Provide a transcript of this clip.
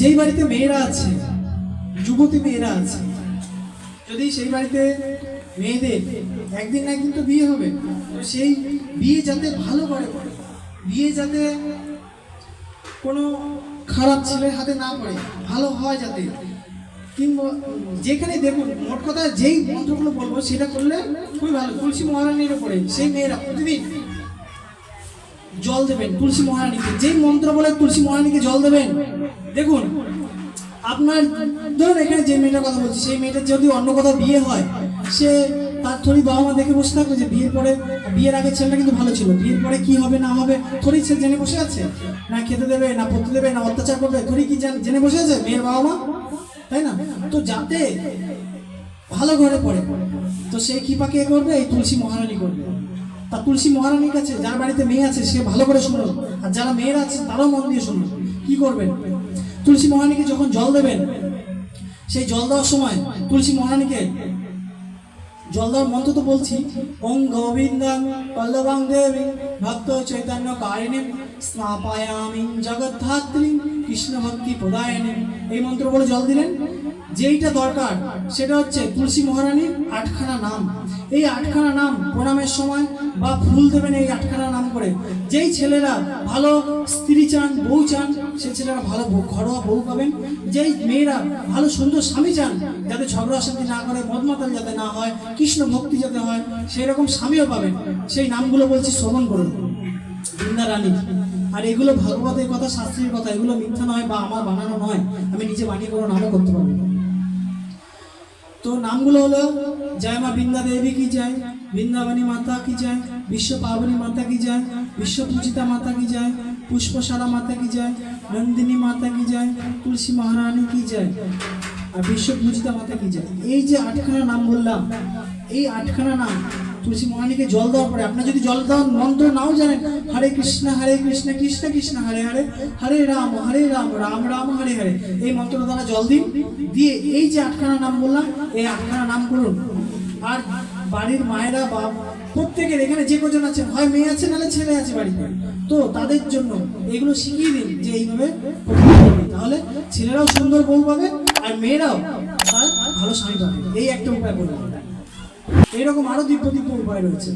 যেই বাড়িতে মেয়েরা আছে, যুবতী মেয়েরা আছে, যদি সেই বাড়িতে মেয়েদের একদিন না একদিন তো বিয়ে হবে, তো সেই বিয়ে যাতে ভালো করে করে বিয়ে যাতে কোনো খারাপ ছেলের হাতে না পড়ে, ভালো হয় যাতে, কিংবা যেখানে দেখুন, মোট কথা যেই মন্ত্রগুলো বলব, সেটা করলে খুবই ভালো। তুলসী মহারানীর উপরে, সেই মেয়েরা প্রতিদিন জল দেবেন, তুলসী মহারানীকে। যেই মন্ত্র বলে তুলসী মহারানীকে জল দেবেন, দেখুন, আপনার, ধরুন এখানে যে মেয়েটার কথা বলছি, সেই মেয়েটার যদি অন্য কোথাও বিয়ে হয়, সে তার থরি বাবা মা দেখে বসে থাকবে যে বিয়ের পরে, বিয়ের আগে ছেলেটা কিন্তু ভালো ছিল। বিয়ের পরে কি হবে, না হবে থরি সে জেনে বসে আছে? না খেতে দেবে, না পড়তে দেবে, না অত্যাচার করবে থরি কি জান- বসে আছে মেয়ের বাবা মা তাই না? তো যাতে ভালো ঘরে পড়ে। তো সেই কৃপা কে করবে? এই তুলসী মহারানী করবে। তা তুলসী মহারানীর কাছে যার বাড়িতে মেয়ে আছে, সে ভালো করে শুনুন। আর যারা মেয়েরা আছে, তারাও মন দিয়ে শুনুন। কি করবেন? তুলসী মহারানীকে যখন জল দেবেন, সেই জল দেওয়ার সময় তুলসী মহারানীকে জল দেওয়ার মন্ত্র তো বলছি, ওং গোবিন্দং পল্লবং দেবী ভক্ত চৈতন্য কারিণী স্নাপায়ামি জগদ্ধাত্রী কৃষ্ণ ভক্তি প্রদায়নী এই মন্ত্র বলে জল দিলেন। যেইটা দরকার, সেটা হচ্ছে তুলসী মহারানীর আটখানা নাম। এই আটখানা নাম প্রণামের সময় বা ফুল দেবেন এই আটখানা নাম করে। যেই ছেলেরা ভালো স্ত্রী চান, বউ চান, সেই ছেলেরা ভালো ঘরোয়া বউ পাবেন। যেই মেয়েরা ভালো সুন্দর স্বামী চান, যাতে ঝগড়া শান্তি না করে, মদমাতাল যাতে না হয়, কৃষ্ণ ভক্তি যাতে হয় সেই রকম স্বামীও পাবেন। সেই নামগুলো বলছি শ্রবণ করুন। বৃন্দা রানী আর এগুলো ভাগবতের কথা, শাস্ত্রীর কথা, এগুলো মিথ্যা নয় বা আমার বানানো নয়। আমি নিজে বানিয়ে কোনো নামও করতে পারব। তো নামগুলো হলো জয় মা বৃন্দা দেবী কি জয়, বৃন্দাবনী মাতা কি জয়, বিশ্ব পাবনী মাতা কি জয়, বিশ্ব পূজিতা মাতা কি জয়, পুষ্পসারা মাতা কি জয়, নন্দিনী মাতা কি জয়, তুলসী মহারানী কি জয়, আর বিশ্ব পূজিতা মাতা কি জয়। এই যে আটখানা নাম বললাম, এই আটখানা নাম তুলসী মহারানীকে জল দেওয়ার পরে আপনার যদি জল দেওয়ার মন্ত্র নাও জানেন, হরে কৃষ্ণ হরে কৃষ্ণ কৃষ্ণ কৃষ্ণ, হরে হরে হরে রাম হরে রাম রাম রাম, হরে হরে, এই মন্ত্র দ্বারা জল দিন, দিয়ে এই যে আটখানা নাম বললাম, এই আটখানা নাম করুন। আর বাড়ির মায়েরা বা প্রত্যেকের এখানে যে কজন আছেন, হয় মেয়ে আছে, নাহলে ছেলে আছে বাড়িতে, তো তাদের জন্য এগুলো শিখিয়ে দিন যে এইভাবে তাহলে ছেলেরাও সুন্দর বউ পাবে, আর মেয়েরাও ভালো স্বামী পাবে। এই একটা উপায় বললাম। এইরকম আরও দিব্য দিব্য উপায় রয়েছে।